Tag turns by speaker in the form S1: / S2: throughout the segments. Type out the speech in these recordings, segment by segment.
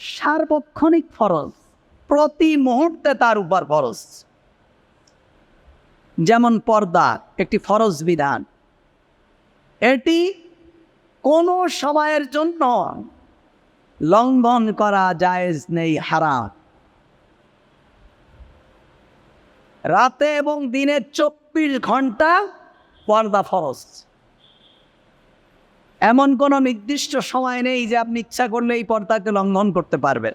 S1: সার্বক্ষণিক ফরজ, প্রতি মুহূর্তে তার উপর ফরজ। যেমন পর্দা, একটি ফরজ বিধান। এটি কোনো সময়ের জন্য লঙ্ঘন করা জায়েজ নেই, হারাম। রাতে এবং দিনে চব্বিশ ঘণ্টা পর্দা ফরজ। এমন কোনো নির্দিষ্ট সময় নেই যে আপনি ইচ্ছা করলে এই পর্দাকে লঙ্ঘন করতে পারবেন।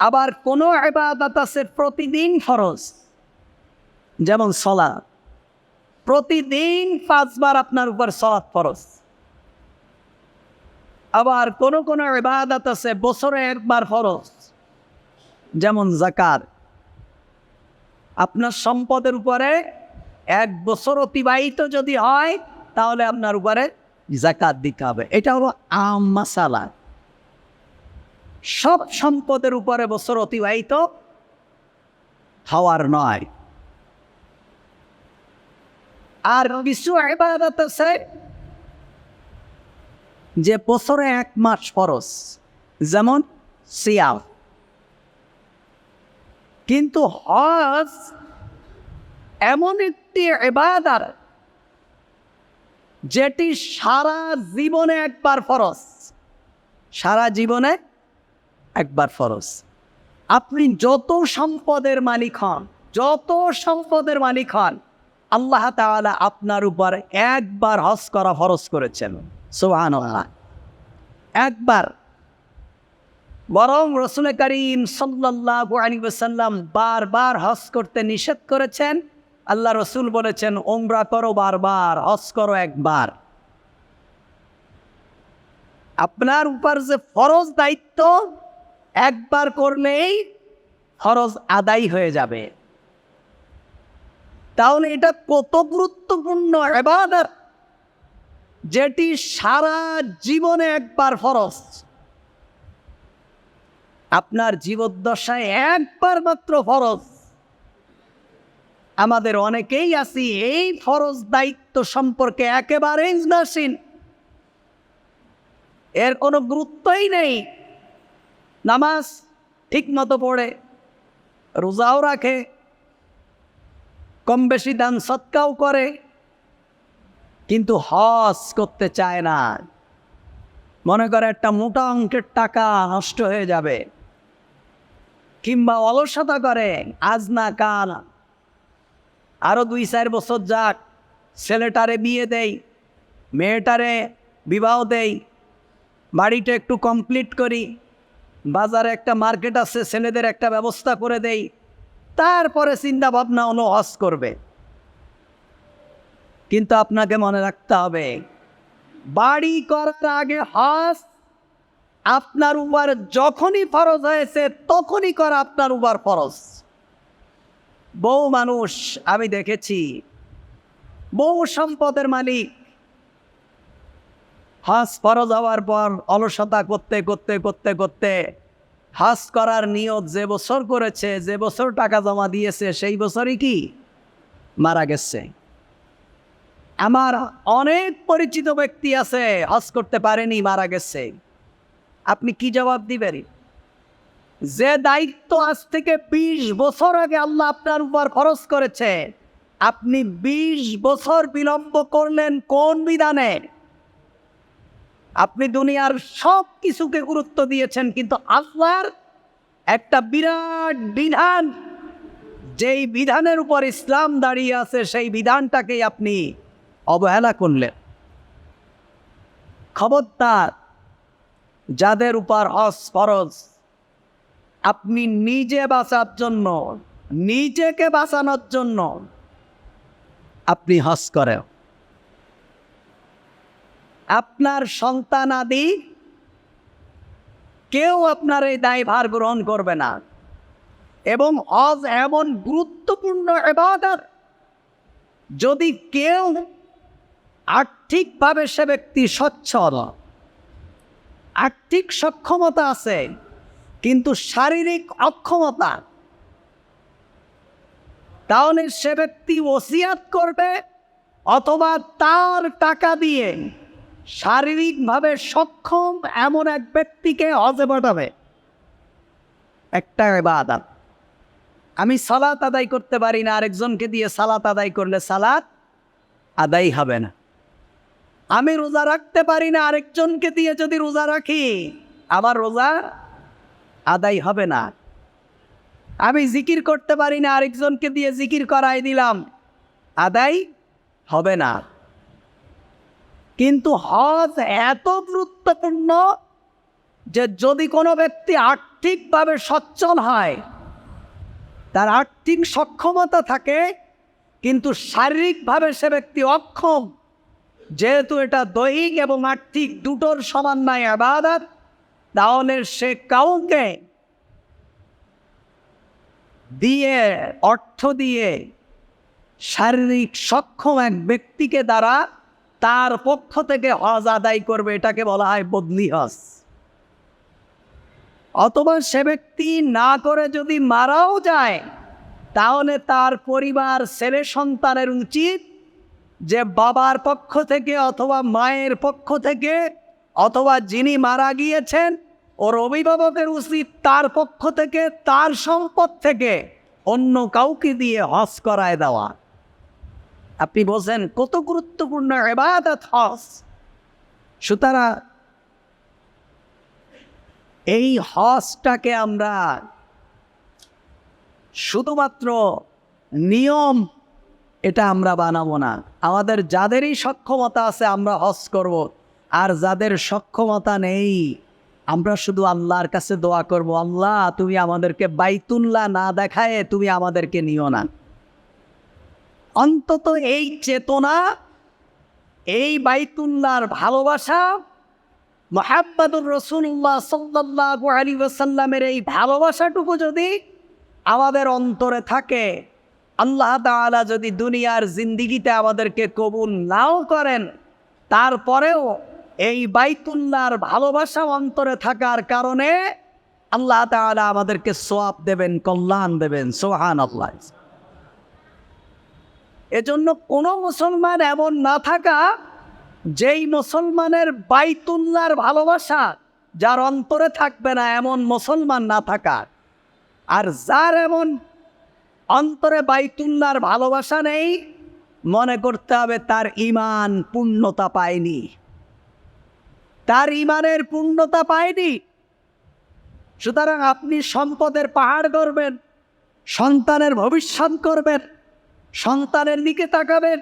S1: আবার কোনো এবাদত আছে প্রতিদিন ফরজ, যেমন সলা প্রতিদিন পাঁচবার আপনার উপর সলাৎ ফরজ। আবার কোনো কোনো এবাদত আছে বছরে একবার ফরজ, যেমন জাকার আপনার সম্পদের উপরে এক বছর অতিবাহিত যদি হয় তাহলে আপনার উপরে জাকাত দিতে হবে। এটা হলো আম মাসালা। সব সম্পদের উপরে বছর অতিবাহিত হওয়ার নয়। আর কিছু এবাদত আছে যে বছরে এক মাস ফরজ, যেমন সিয়াম। কিন্তু হজ এমন একটি এবাদার যেটি সারা জীবনে একবার ফরজ। সারা জীবনে একবার ফরজ। আপনি যত সম্পদের মালিক হন, যত সম্পদের মালিক হন, আল্লাহ তাআলা আপনার উপর একবার হজ করা ফরজ করেছেন। সোহান একবার। বরং রসুল করিম সাল্লাল্লাহু আলাইহি ওয়াসাল্লাম বারবার হজ করতে নিষেধ করেছেন। আল্লাহ রসুল বলেছেন ওমরা করো বারবার, হজ করো একবার। আপনার উপর যে ফরজ দায়িত্ব, একবার করলেই ফরজ আদায় হয়ে যাবে। তাহলে এটা কত গুরুত্বপূর্ণ এবাদত, যেটি সারা জীবনে একবার ফরজ। আপনার জীবদ্দশায় একবার মাত্র ফরজ। আমাদের অনেকেই আছি, এই ফরজ দায়িত্ব সম্পর্কে একেবারেই উদাসীন এর কোনো গুরুত্বই নেই। নামাজ ঠিক মতো পড়ে, রোজাও রাখে কম বেশি দান সৎকাও করে, কিন্তু হজ করতে চায় না। মনে করে একটা মোটা অঙ্কের টাকা নষ্ট হয়ে যাবে, কিংবা অলসতা করে, আজ না কাল আরও দুই চার বছর যাক, ছেলেটারে বিয়ে দেই, মেয়েটারে বিবাহ দেই, বাড়িটা একটু কমপ্লিট করি, বাজারে একটা মার্কেট আছে, ছেলেদের একটা ব্যবস্থা করে দেই, তারপরে চিন্তা ভাবনা হলো হজ করবে। কিন্তু আপনাকে মনে রাখতে হবে, বাড়ি করার আগে হজ আপনার উপর যখনই ফরজ হয়েছে, তখনই করা আপনার উপর ফরজ। বহু মানুষ আমি দেখেছি। বহু সম্পদের মালিক। হাস ফরজ হওয়ার পর অলসতা করতে করতে করতে করতে হাস করার নিয়ত যে বছর করেছে, যে বছর টাকা জমা দিয়েছে, সেই বছরই কি মারা গেছে। আমার অনেক পরিচিত ব্যক্তি আছে, হজ করতে পারেনি, মারা গেছে। আপনি কি জবাব দিবেন? যে দায়িত্ব আজ থেকে বিশ বছর আগে আল্লাহ আপনার উপর খরচ করেছে, আপনি বিশ বছর বিলম্ব করলেন কোন বিধানে? আপনি দুনিয়ার সব কিছুকে গুরুত্ব দিয়েছেন, কিন্তু আল্লাহর একটা বিরাট বিধান, যেই বিধানের উপর ইসলাম দাঁড়িয়ে আছে, সেই বিধানটাকেই আপনি অবহেলা করলেন। খবরদার, যাদের উপর হজ ফরজ আপনি নিজে বাঁচার জন্য, নিজেকে বাঁচানোর জন্য আপনি হজ করেন। আপনার সন্তান আদি কেউ আপনার এই দায়ভার গ্রহণ করবে না। এবং হজ এমন গুরুত্বপূর্ণ এবাদত যদি কেউ আর্থিকভাবে সে ব্যক্তি সচ্ছল আর্থিক সক্ষমতা আছে কিন্তু শারীরিক অক্ষমতা। তাহলে সে ব্যক্তি ওসিয়াত করবে অথবা তার টাকা দিয়ে শারীরিকভাবে সক্ষম এমন এক ব্যক্তিকে হজে পাঠাবে। একটা এবাদাত আমি সালাত আদায় করতে পারি না, আরেকজনকে দিয়ে সালাত আদায় করলে সালাত আদায় হবে না। আমি রোজা রাখতে পারি না, আরেকজনকে দিয়ে যদি রোজা রাখি, আমার রোজা আদায় হবে না। আমি জিকির করতে পারি না, আরেকজনকে দিয়ে জিকির করাই দিলাম। আদায় হবে না। কিন্তু হজ এত গুরুত্বপূর্ণ যে যদি কোনো ব্যক্তি আর্থিকভাবে সচ্ছল হয়, তার আর্থিক সক্ষমতা থাকে, কিন্তু শারীরিকভাবে সে ব্যক্তি অক্ষম, যেহেতু এটা দৈহিক এবং আর্থিক দুটোর সমন্বয় আবাদত তাহলে সে কাউকে দিয়ে, অর্থ দিয়ে, শারীরিক সক্ষম এক ব্যক্তিকে দ্বারা তার পক্ষ থেকে হজ আদায় করবে, এটাকে বলা হয় বদলি হজ। অথবা সে ব্যক্তি না করে যদি মারাও যায়, তাহলে তার পরিবার, ছেলে সন্তানের উচিত যে বাবার পক্ষ থেকে অথবা মায়ের পক্ষ থেকে অথবা যিনি মারা গিয়েছেন, ওর অভিভাবকের উচিত তার পক্ষ থেকে, তার সম্পদ থেকে অন্য কাউকে দিয়ে হজ করায় দেওয়া। আপনি বলছেন, কত গুরুত্বপূর্ণ এবাদত হজ? সুতরাং এই হজটাকে আমরা শুধুমাত্র নিয়ম এটা আমরা বানাবো না। আমাদের যাদেরই সক্ষমতা আছে, আমরা হজ করব। আর যাদের সক্ষমতা নেই, আমরা শুধু আল্লাহর কাছে দোয়া করব, আল্লাহ, তুমি আমাদেরকে বাইতুল্লাহ না দেখায় তুমি আমাদেরকে নিও না। অন্তত এই চেতনা, এই বাইতুল্লাহর ভালোবাসা মোহাম্মদুর রসুল্লাহ সাল্লাহ আলী ওসাল্লামের এই ভালোবাসাটুকু যদি আমাদের অন্তরে থাকে, আল্লাহ তাআলা যদি দুনিয়ার জিন্দিগিতে আমাদেরকে কবুল নাও করেন, তারপরেও এই বাইতুল্লাহর ভালোবাসা অন্তরে থাকার কারণে আল্লাহ তাআলা আমাদেরকে সোয়াব দেবেন, কল্যাণ দেবেন সোহান আল্লাহ এজন্য কোনো মুসলমান এমন না থাকা যেই মুসলমানের বাইতুল্লার ভালোবাসা যার অন্তরে থাকবে না, এমন মুসলমান না থাকা। আর যার এমন অন্তরে বাইতুল্লার ভালোবাসা নেই, মনে করতে হবে তার ইমান পূর্ণতা পায়নি। তার ইমানের পূর্ণতা পায়নি। সুতরাং আপনি সম্পদের পাহাড় করবেন সন্তানের ভবিষ্যৎ করবেন, সন্তানের দিকে তাকাবেন।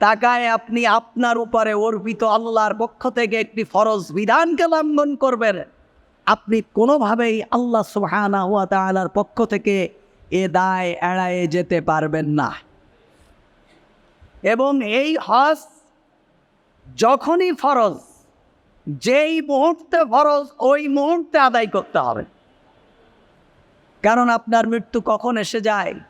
S1: তাকায় আপনি আপনার উপরে অর্পিত আল্লাহর পক্ষ থেকে একটি ফরজ বিধানকে লঙ্ঘন করবেন। আপনি কোনোভাবেই আল্লাহ সুবহানা হুয়া তাআলার পক্ষ থেকে এ দায় এড়ায়ে যেতে পারবেন না। এবং এই হজ যখনই ফরজ যেই মুহূর্তে ফরজ ওই মুহূর্তে আদায় করতে হবে। কারণ আপনার মৃত্যু কখন এসে যায়?